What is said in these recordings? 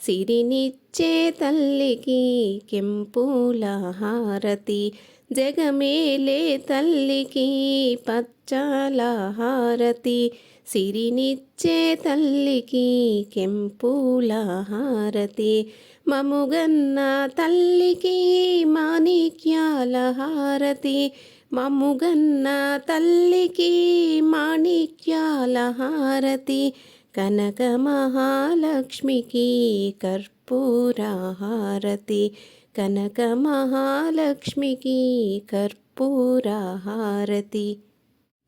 సిరినిచ్చే తల్లికి కెంపుల హారతి జగమేలే తల్లికి పచ్చాల హారతి సిరినిచ్చే తల్లికి కెంపుల హారతి మముగన్న తల్లికి మాణిక్యాల హారతి మముగన్న తల్లికి మాణిక్యాల హారతి కనక మహాలక్ష్మికి కర్పూర హారతి కనక మహాలక్ష్మికి కర్పూర హారతి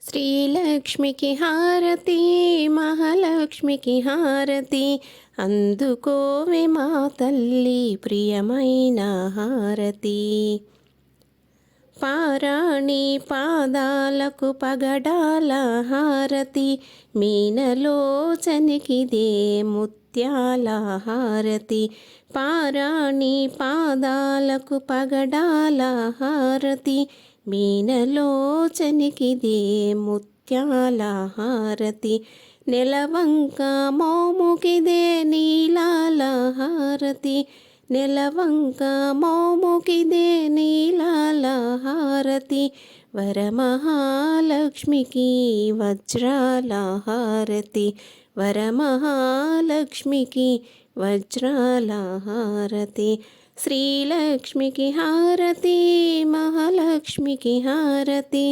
శ్రీలక్ష్మికి హారతి మహాలక్ష్మికి హారతి. అందుకోవి మా తల్లి ప్రియమైన హారతి. పారాణి పాదాలకు పగడాల హారతి మీనలోచనికిదే ముత్యాల హారతి. పారాణి పాదాలకు పగడాల హారతి మీనలోచనికిదే ముత్యాల హారతి. నెలవంక మోముకిదే నీలాల హారతి. నెలవంక మోముకిదే నీలాల హారతి వరమహాలక్ష్మికి వజ్రాల హారతి వరమహాలక్ష్మికి వజ్రాల హారతి శ్రీలక్ష్మికి హారతి మహాలక్ష్మికి హారతి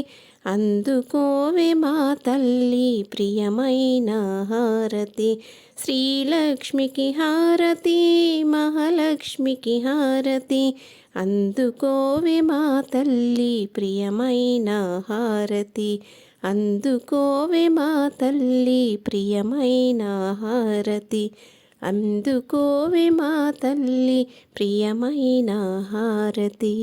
అందుకోవే మా తల్లి ప్రియమైన హారతి. శ్రీలక్ష్మికి హారతి మహాలక్ష్మికి హారతి. అందుకోవే మా తల్లి ప్రియమైన హారతి. అందుకోవే మా తల్లి ప్రియమైన హారతి. అందుకోవే మా తల్లి ప్రియమైన హారతి.